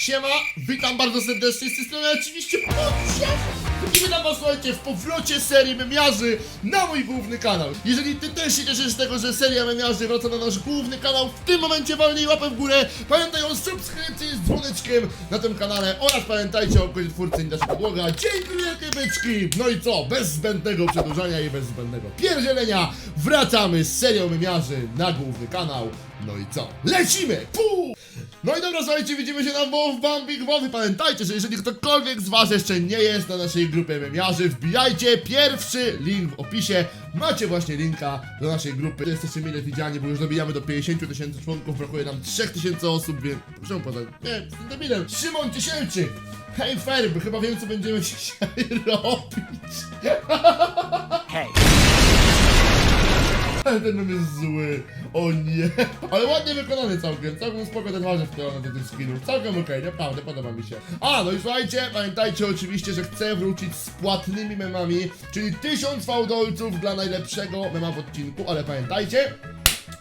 Siema, witam bardzo serdecznie z tej strony oczywiście Podsiak i witam was słuchajcie w powrocie serii memiarzy na mój główny kanał. Jeżeli ty też się cieszysz z tego, że seria memiarzy wraca na nasz główny kanał, w tym momencie walnij łapę w górę, pamiętaj o subskrypcji z dzwoneczkiem na tym kanale oraz pamiętajcie o kodzie twórcy Indasza Podłoga. Dzięki wielkie byczki! No i co, bez zbędnego przedłużania i bez zbędnego pierdzielenia wracamy z serią memiarzy na główny kanał. No i co? Lecimy! Puu! No i dobra, słuchajcie, widzimy się na WoW Bambi Głowy. Pamiętajcie, że jeżeli ktokolwiek z was jeszcze nie jest na naszej grupie memiarzy, wbijajcie pierwszy link w opisie. Macie właśnie linka do naszej grupy. Jesteście mile widziani, bo już dobijamy do 50 tysięcy członków, brakuje nam 3000 osób, więc... Proszę poza... Nie, jestem debilem. Szymon Ciesielczyk! Hej Ferb, chyba wiem co będziemy dzisiaj robić. Hej, ten mem jest zły. O nie. Ale ładnie wykonany całkiem. Całkiem spoko ten warzyw wklejony do tych. Całkiem okej, naprawdę, podoba mi się. A, no i słuchajcie, pamiętajcie oczywiście, że chcę wrócić z płatnymi memami, czyli 1000 fałdolców dla najlepszego mema w odcinku, ale pamiętajcie,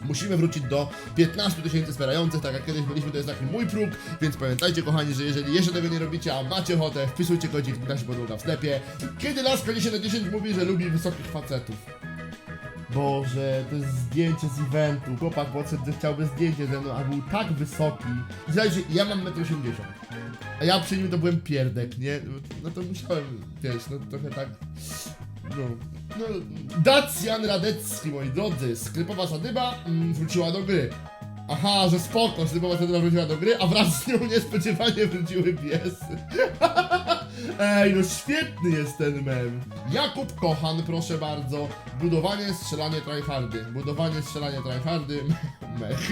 Musimy wrócić do 15 tysięcy wspierających, tak jak kiedyś byliśmy, to jest taki mój próg, więc pamiętajcie kochani, że jeżeli jeszcze tego nie robicie, a macie ochotę, wpisujcie kodzik Nasi Podłoga w sklepie. Kiedy laska 10 na 10 mówi, że lubi wysokich facetów. Boże, to jest zdjęcie z eventu. Chłopak podszedł, że chciałby zdjęcie ze mną, a był tak wysoki. Słuchajcie, ja mam 1,80 m. A ja przy nim to byłem pierdek, nie? No to musiałem, wiesz, no trochę tak... No, no, Dacjan Radecki, moi drodzy, sklepowa zadyba mm, wróciła do gry. Aha, że spoko, sklepowa zadyba wróciła do gry, a wraz z nią niespodziewanie wróciły piesy. Ej, no świetny jest ten mem. Jakub Kochan, proszę bardzo. Budowanie, strzelanie, tryhardy. Budowanie, strzelanie, tryhardy. Mech.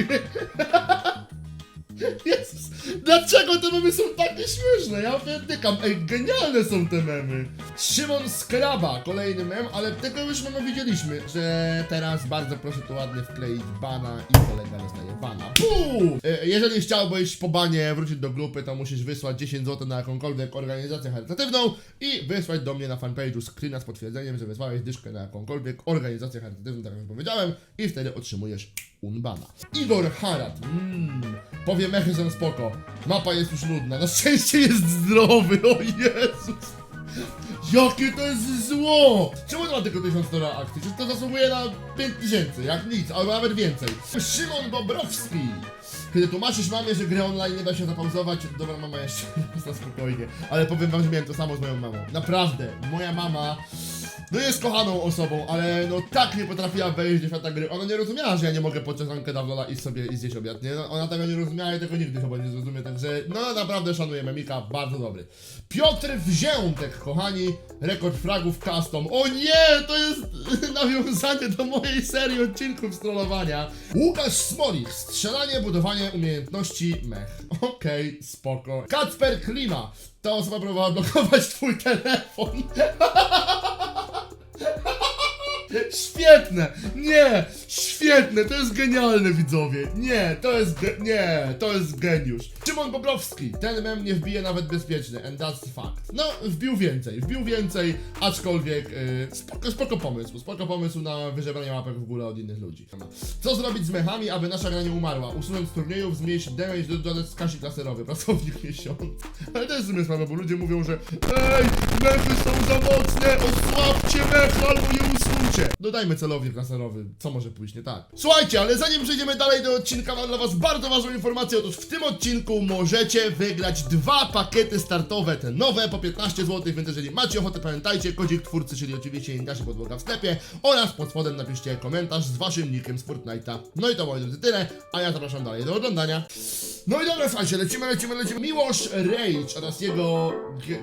Jezus, dlaczego te memy są takie śmieszne? Ja pierdykam. Ej, genialne są te memy. Szymon Skraba, kolejny mem, ale tego już mema widzieliśmy, że teraz bardzo proszę tu ładnie wkleić bana i kolega dostaje bana. Puu! E, Jeżeli chciałbyś po banie wrócić do grupy, to musisz wysłać 10 zł na jakąkolwiek organizację charytatywną i wysłać do mnie na fanpage'u screena z potwierdzeniem, że wysłałeś dyszkę na jakąkolwiek organizację charytatywną, tak jak powiedziałem, i wtedy otrzymujesz unbana. Igor Harat, mmm, powie mechy są spoko. Mapa jest już nudna, na szczęście jest zdrowy, o Jezus. Jakie to jest zło! Czemu to ma tylko 1000 dolarów akcji? Czy to zasługuje na 5000, jak nic, albo nawet więcej. Szymon Bobrowski! Kiedy tłumaczysz mamie, że gry online nie da się zapauzować, dobra mama jeszcze na spokojnie. Ale powiem wam, że miałem to samo z moją mamą. Naprawdę, moja mama no jest kochaną osobą, ale no tak nie potrafiła wejść do świata gry. Ona nie rozumiała, że ja nie mogę podczas Ankeda Lola iść sobie i zjeść obiad, nie? No, ona tego nie rozumiała i tego nigdy chyba nie zrozumie, także no naprawdę szanuję Memika, bardzo dobry. Piotr Wziętek, kochani, rekord fragów custom. O nie, to jest nawiązanie do mojej serii odcinków strollowania. Łukasz Smolik, strzelanie, budowanie umiejętności mech. Okej, spoko. Kacper Klima, ta osoba próbowała blokować twój telefon. Świetne! Nie! Świetne! To jest genialne, widzowie! Nie, to jest nie, to jest geniusz. Szymon Bobrowski, ten mem nie wbije nawet bezpieczny, and that's the fact. No, wbił więcej, wbił więcej, aczkolwiek yy, spoko, spoko pomysł, spoko pomysł na wyżebranie łapek w górę od innych ludzi. Co zrobić z mechami, aby nasza gra nie umarła? Usunąć z turniejów, zmniejszyć damage, dodać skazik laserowy, pracownik miesiąc. Ale to jest sprawa, bo ludzie mówią, że Ej, mechy są za mocne, osłabcie mech albo je usuńcie. Dodajmy celownik laserowy, co może pójść nie tak. Słuchajcie, ale zanim przejdziemy dalej do odcinka, mam dla was bardzo ważną informację. Otóż w tym odcinku możecie wygrać dwa pakiety startowe, te nowe po 15 zł, więc jeżeli macie ochotę, pamiętajcie, kodzik twórcy, czyli oczywiście Indasie Podłoga w sklepie oraz pod spodem napiszcie komentarz z waszym nickiem z Fortnite'a. No i to moi drodzy tyle, a ja zapraszam dalej do oglądania. No i dobra, słuchajcie, lecimy, lecimy, lecimy. Miłosz Rage oraz jego,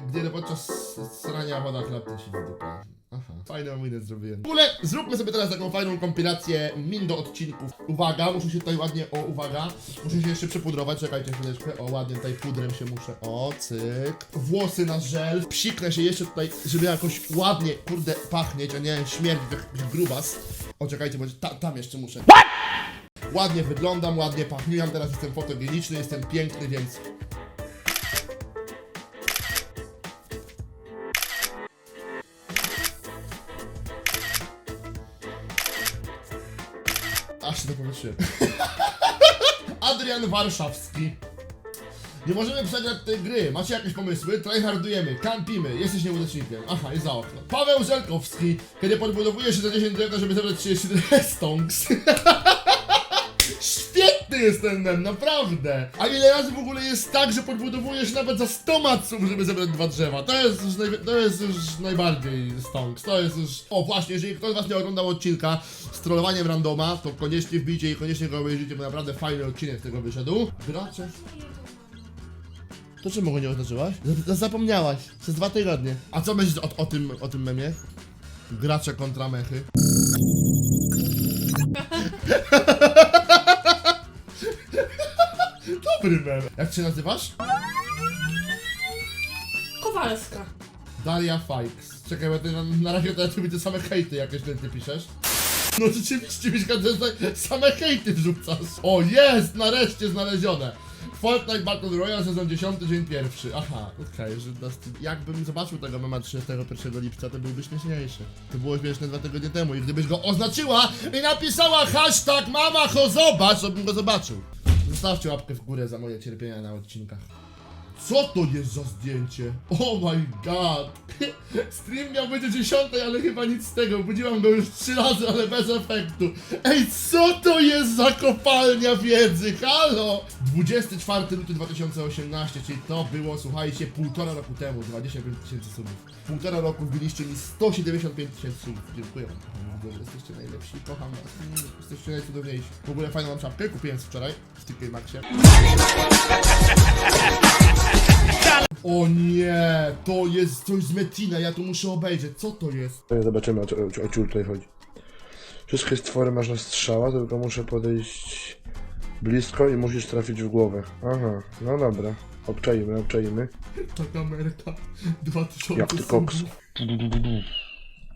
gdy podczas strania woda chleb się w dupę. Aha, fajną minę zrobiłem. W ogóle zróbmy sobie teraz taką fajną kompilację min do odcinków. Uwaga, muszę się tutaj ładnie, o uwaga, muszę się jeszcze przepudrować, czekajcie chwileczkę, o ładnie tutaj pudrem się muszę, o cyk. Włosy na żel, psiknę się jeszcze tutaj, żeby jakoś ładnie, kurde, pachnieć, a nie śmierdzić jak jak grubas. O, czekajcie, bo ta, tam jeszcze muszę. Ładnie wyglądam, ładnie pachniam, teraz jestem fotogeniczny, jestem piękny, więc Aż się to pomyślałem. Adrian Warszawski. Nie możemy przegrać tej gry. Macie jakieś pomysły? Tryhardujemy, kampimy, jesteś nieudacznikiem. Aha, i za okno. Paweł Żelkowski. Kiedy podbudowuje się za 10 drewna, żeby zebrać 34 stonks. Jest ten mem, naprawdę! A ile razy w ogóle jest tak, że podbudowujesz nawet za 100 maców, żeby zebrać dwa drzewa? To jest już, naj, to jest już najbardziej stonks. To jest już... O właśnie, jeżeli ktoś z was nie oglądał odcinka z trollowaniem randoma, to koniecznie wbijcie i koniecznie go obejrzyjcie, bo naprawdę fajny odcinek z tego wyszedł. Gracze... To czemu go nie oznaczyłaś? Zapomniałaś. Przez dwa tygodnie. A co myślisz o, o, tym, o tym memie? Gracze kontra mechy. Jak się nazywasz? Kowalska. Daria Fikes. Czekaj, bo ty na, na razie to ja tu widzę same hejty jakieś ty, ty piszesz. No rzeczywiście, Miśka, jest same hejty wrzucasz. O, jest! Nareszcie znalezione. Fortnite Battle Royale sezon 10, dzień pierwszy. Aha, okej, że Dustin... Jakbym zobaczył tego mema 31 lipca, to byłby śmieszniejszy. To było śmieszne dwa tygodnie temu i gdybyś go oznaczyła i napisała hashtag mama ho zobacz, to bym go zobaczył. Zostawcie łapkę w górę za moje cierpienia na odcinkach. Co to jest za zdjęcie? Oh my god! Stream miał być o 10, ale chyba nic z tego. Budziłam go już trzy razy, ale bez efektu. Ej, co to jest za kopalnia wiedzy? Halo! 24 luty 2018, czyli to było, słuchajcie, półtora roku temu, 25 tysięcy subów. Półtora roku wbiliście mi 175 tysięcy subów. Dziękuję widzowie, Jesteście najlepsi, kocham was. Mm, Jesteście najcudowniejsi. W ogóle fajną mam czapkę, kupiłem wczoraj w TK Maxie. O nie, to jest coś z Metina, ja to muszę obejrzeć, co to jest? To Zobaczymy o, co- o, o ciul tutaj chodzi. Wszystkie stwory masz na strzała, tylko muszę podejść blisko i musisz trafić w głowę. Aha, no dobra. Obczajmy, obczajmy. Ta kamerka, 2000 Jak ty koks. subów.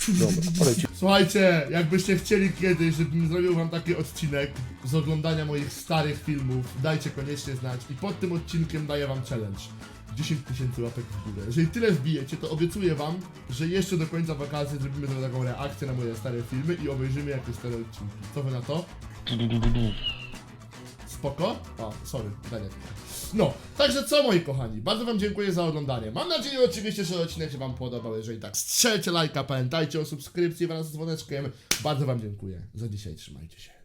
Dobra, poleci. Słuchajcie, jakbyście chcieli kiedyś, żebym zrobił wam taki odcinek z oglądania moich starych filmów, dajcie koniecznie znać i pod tym odcinkiem daję wam challenge. 10 tysięcy łapek w górę. Jeżeli tyle wbijecie, to obiecuję wam, że jeszcze do końca wakacji zrobimy sobie taką reakcję na moje stare filmy i obejrzymy jakieś stare odcinki. Co wy na to? Spoko? A, sorry, Daniel. No, także co moi kochani, bardzo wam dziękuję za oglądanie. Mam nadzieję oczywiście, że odcinek się wam podobał. Jeżeli tak, strzelcie lajka, pamiętajcie o subskrypcji wraz z dzwoneczkiem. Bardzo wam dziękuję. Za dzisiaj trzymajcie się.